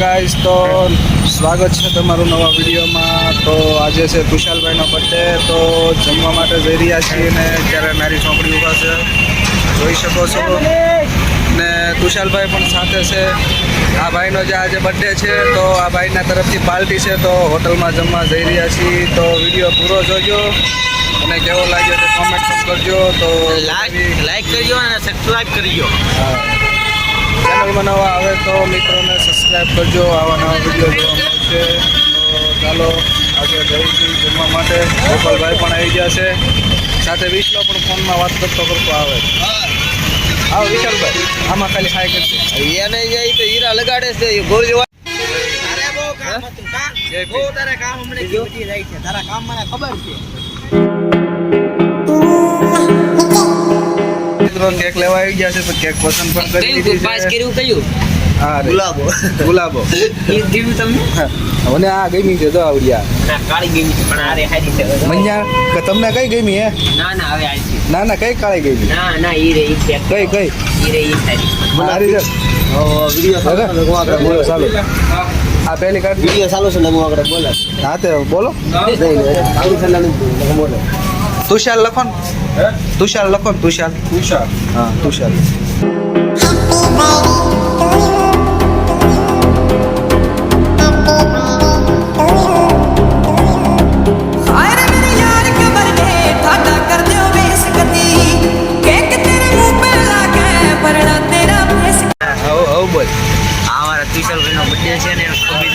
Guys તો સ્વાગત છે તમારું નવા વિડીયોમાં. તો આજે છે કુશાલભાઈનો બર્થડે તો જમવા માટે જઈ રહ્યા છીએ ને ત્યારે મારી ચોપડી ઊભા છે. જોઈ શકો છો. ને કુશાલભાઈ પણ સાથે છે. આ ભાઈનો જે આજે બર્થડે છે તો આ ભાઈના તરફથી પાર્ટી છે તો હોટલમાં જમવા જઈ રહ્યા છીએ. તો વીડિયો પૂરો જોજો અને કેવો લાગ્યો તે કોમેન્ટ કરજો. તો લાઈક કરજો અને સબસ્ક્રાઈબ કરજો. ચેનલમાં નવા આવે તો મિત્રોને સબસ્ક્રાઈબ કરજો. આવા નવા વીડિયો જોવા મળશે. તો ચાલો આજે જઈશું જમવા માટે ગોપાલભાઈ પણ આવી ગયા છે. સાથે વિશ્વ પણ ફોનમાં વાત કરતો કરતો આવે. આવો વિશાલભાઈ આમાં ખાલી હાય કરશે એને જાય તો હીરા લગાડે છે એ ગોળ જેવા. જય કામ હમણાં તારા કામ મને ખબર છે. મિત્રો કેક લેવા આવી ગયા છે તો કેક પસંદ પણ કરી દીધી છે. પાસ કર્યું કયું? હા ગુલાબો. ગુલાબો. એ તમને? મને આ ગમી છે તો આવડ્યા. ના કાળી ગઈ છે પણ આરે હારી છે. મન્યા કે તમને કઈ ગમી હે? ના ના હવે ના ના કઈ કાળી ગમી? ના ના ઈ રે ઈ છે. કઈ કઈ? ઈ રે ઈ સારી મારી છે બોલો ચાલો. આ પહેલી કાર્ડ વીડિયો ચાલુ છે ને હું આગળ બોલે. હા તે બોલો. ચાલુ છે ને તુષાર લખો ને. તુષાર લખો ને તુષાર. તુષાર. હા તુષાર.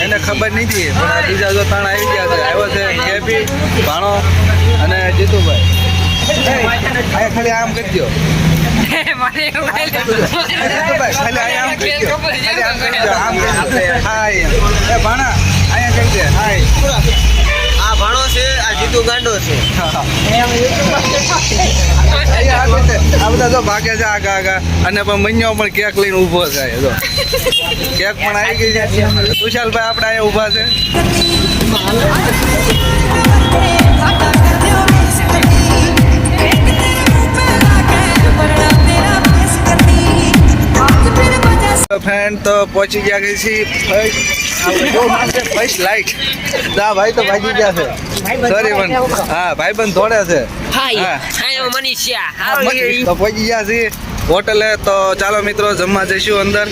એને ખબર નથી. પણ બીજા જો ત્રણ આવી ગયા છે. આવ્યો છે હેપી ભાણો અને જીતુભાઈ. અહીંયા ખાલી આમ કરી દો આ ભાણો છે આ જીતુ ગાંડો છે આ બધા તો ભાગે છે આગા આગા અને પણ મન્યો પણ કેક લઈને ઊભો થાય તો કેક પણ આવી ગઈ છે તુષાલભાઈ આપણે અહીંયા ઊભા છે ફ્રેન્ડ તો પહોંચી ગયા ગઈ છે ફર્સ્ટ લાઈટ ના ભાઈ તો ભાગી ગયા છે. સોરી પણ હા ભાઈ બંધ દોડે છે. તો પહોંચી ગયા છીએ હોટલે તો ચાલો મિત્રો જમવા જઈશું અંદર.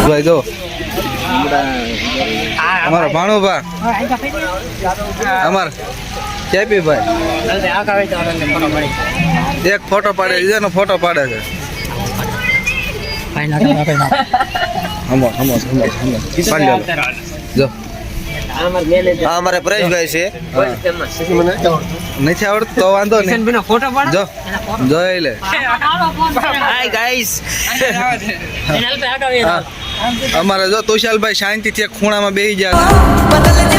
ભાઈ જો અમારા ભાણુભા. અમાર કેપી ભાઈ એક ફોટો પાડે બીજાનો ફોટો પાડે છે. અમારે પરેશભાઈ છે. નથી આવડતું તો વાંધો નહીં. ફોટો પાડો. જો જોઈ લે. હાય ગાઈસ અમારે જો તુષાલભાઈ શાંતિથી ખૂણામાં બેસી ગયા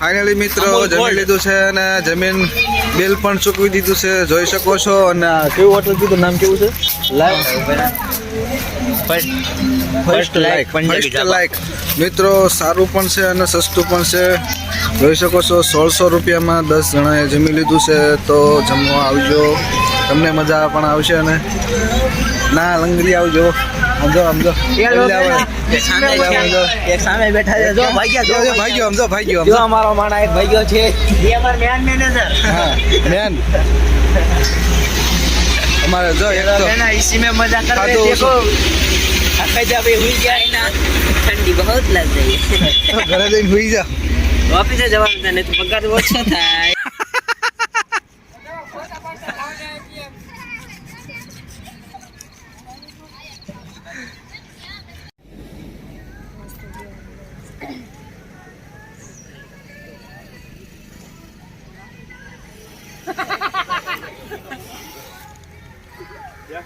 ફાઇનલી મિત્રો જમી લીધું છે અને જમીન બિલ પણ ચૂકવી દીધું છે. જોઈ શકો છો. અને કેવું હોટલ કીધું? નામ કેવું છે? ફર્સ્ટ લાઈક ફર્સ્ટ લાઈક મિત્રો સારું પણ છે અને સસ્તું પણ છે. જોઈ શકો છો સોળસો રૂપિયામાં દસ જણાએ જમી લીધું છે. તો જમવા આવજો. તમને મજા પણ આવશે અને ના લંગરી આવજો. સમજો સમજો સામે બેઠા છે જો ભાગ્યા જો ભાગ્યો સમજો ભાગ્યો જો અમારો માણા એક ભાગ્યો છે. એ અમાર મેન મેનેજર હા મેન અમારે જો એના ઈસી મે મજા કરે દેખો. આખા જા ભાઈ હુઈ જાય ના ઠંડી બહુત લગ. રહી ઘરે જઈને હુઈ જા ઓફિસે જવાનું તને તો પગાર ઓછો થાય.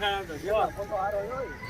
રાખા